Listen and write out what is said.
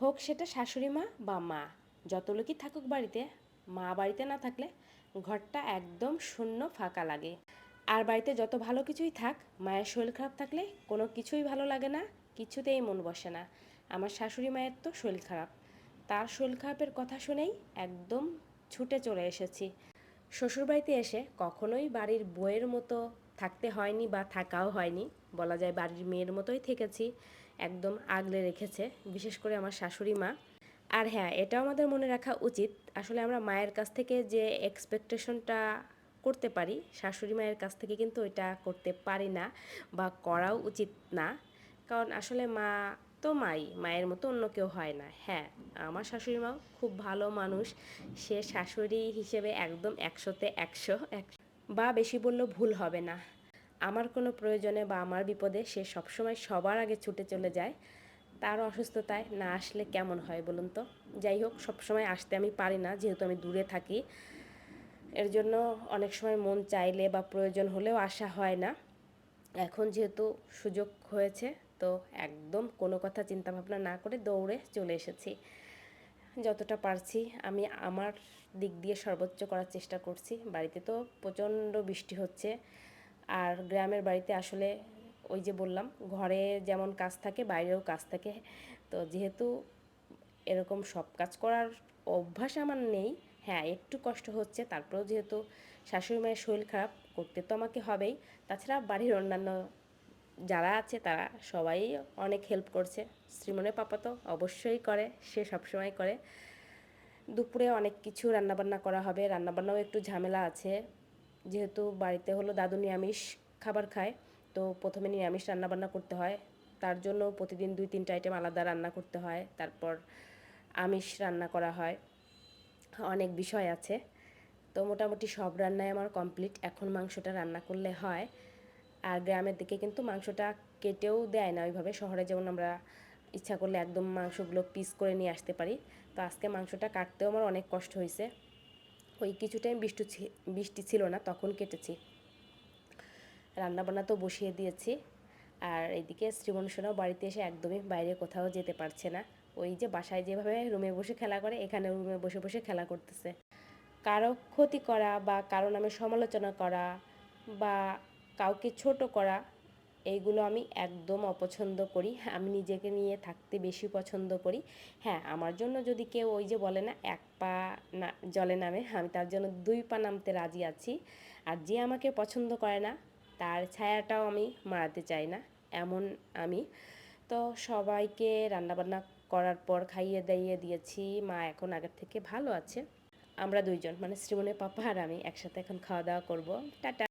হোক সেটা শাশুড়ি মা বা মা, যত লোকই থাকুক বাড়িতে, মা বাড়িতে না থাকলে ঘরটা একদম শূন্য ফাঁকা লাগে। আর বাড়িতে যত ভালো কিছুই থাক, মায়ের শরীর খারাপ থাকলে কোনো কিছুই ভালো লাগে না, কিছুতেই মন বসে না। আমার শাশুড়ি মায়ের তো শরীর খারাপ। তার শরীর খারাপের কথা শুনেই একদম ছুটে চলে এসেছি। শ্বশুরবাড়িতে এসে কখনোই বাড়ির বইয়ের মতো থাকতে হয়নি বা থাকাও হয়নি। বলা যায় বাড়ির মেয়ের মতোই থেকেছি, একদম আগলে রেখেছে, বিশেষ করে আমার শাশুড়ি মা। আর হ্যাঁ এটাও আমাদের মনে রাখা উচিত। আসলে আমরা মায়ের কাছ থেকে যে এক্সপেকটেশনটা করতে পারি, শাশুড়ি মায়ের কাছ থেকে কিন্তু এটা করতে পারি না বা করাও উচিত না। কারণ আসলে মা তো মাই, মায়ের মতো অন্য কেউ হয় না। হ্যাঁ আমার শাশুড়ি মাও খুব ভালো মানুষ। সে শাশুড়ি হিসেবে একদম একশোতে একশো এক বা বেশি বললেও ভুল হবে না। আমার কোনো প্রয়োজনে বা আমার বিপদে সে সবসময় সবার আগে ছুটে চলে যায়। তার অসুস্থতায় না আসলে কেমন হয় বলুন তো? যাই হোক, সবসময় আসতে আমি পারি না, যেহেতু আমি দূরে থাকি। এর জন্য অনেক সময় মন চাইলে বা প্রয়োজন হলেও আসা হয় না। এখন যেহেতু সুযোগ হয়েছে তো একদম কোনো কথা চিন্তা ভাবনা না করে দৌড়ে চলে এসেছি। যতটা পারছি আমি আমার দিক দিয়ে সর্বোচ্চ করার চেষ্টা করছি। বাড়িতে তো প্রচণ্ড বৃষ্টি হচ্ছে। আর গ্রামের বাড়িতে আসলে ওই যে বললাম, ঘরে যেমন কাজ থাকে, বাইরেও কাজ থাকে। তো যেহেতু এরকম সব কাজ করার অভ্যাস আমার নেই হ্যাঁ একটু কষ্ট হচ্ছে। তারপরেও যেহেতু শাশুড়ি মায়ের শরীর খারাপ, করতে তো আমাকে হবেই। তাছাড়া বাড়ির অন্যান্য যারা আছে তারা সবাই অনেক হেল্প করছে। শ্রীমনের পাপা তো অবশ্যই করে, সে সবসময় করে। দুপুরে অনেক কিছু রান্নাবান্না করা হবে, রান্নাবান্নাও একটু ঝামেলা আছে। যেহেতু বাড়িতে হলো দাদু নিরামিষ খাবার খায়, তো প্রথমে নিরামিষ রান্নাবান্না করতে হয়। তার জন্য প্রতিদিন দুই তিনটা আইটেম আলাদা রান্না করতে হয়। তারপর আমিষ রান্না করা হয়। অনেক বিষয় আছে। তো মোটামুটি সব রান্নাই আমার কমপ্লিট এখন মাংসটা রান্না করলে হয়। আর গ্রামের দিকে কিন্তু মাংসটা কেটেও দেয় না ওইভাবে। শহরে যেমন আমরা ইচ্ছা করলে একদম মাংসগুলো পিস করে নিয়ে আসতে পারি। তো আজকে মাংসটা কাটতেও আমার অনেক কষ্ট হয়েছে। ওই কিছু টাইম বৃষ্টি বৃষ্টি ছিল না, তখন কেটেছি। রান্নাবান্না তো বসিয়ে দিয়েছি। আর এদিকে শ্রীমনুষণাও বাড়িতে এসে একদমই বাইরে কোথাও যেতে পারছে না। ওই যে বাসায় যেভাবে রুমে বসে খেলা করে এখানে রুমে বসে বসে খেলা করতেছে। কারও ক্ষতি করা বা কারও নামে সমালোচনা করা বা কাউকে ছোট করা, এইগুলো আমি একদম অপছন্দ করি। আমি নিজেকে নিয়ে থাকতে বেশি পছন্দ করি। হ্যাঁ আমার জন্য যদি কেউ ওই যে বলে না, এক পা না, জলে নামে, আমি তার জন্য দুই পা নামতে রাজি আছি। আর যে আমাকে পছন্দ করে না, তার ছায়াটাও আমি মারাতে চাই না, এমন আমি। তো সবাইকে রান্নাবান্না করার পর খাইয়ে দাইয়ে দিয়েছি, মা এখন আগের থেকে ভালো আছে। আমরা দুইজন মানে শ্রীমনের পাপা আর আমি একসাথে এখন খাওয়া দাওয়া করব। টাটা।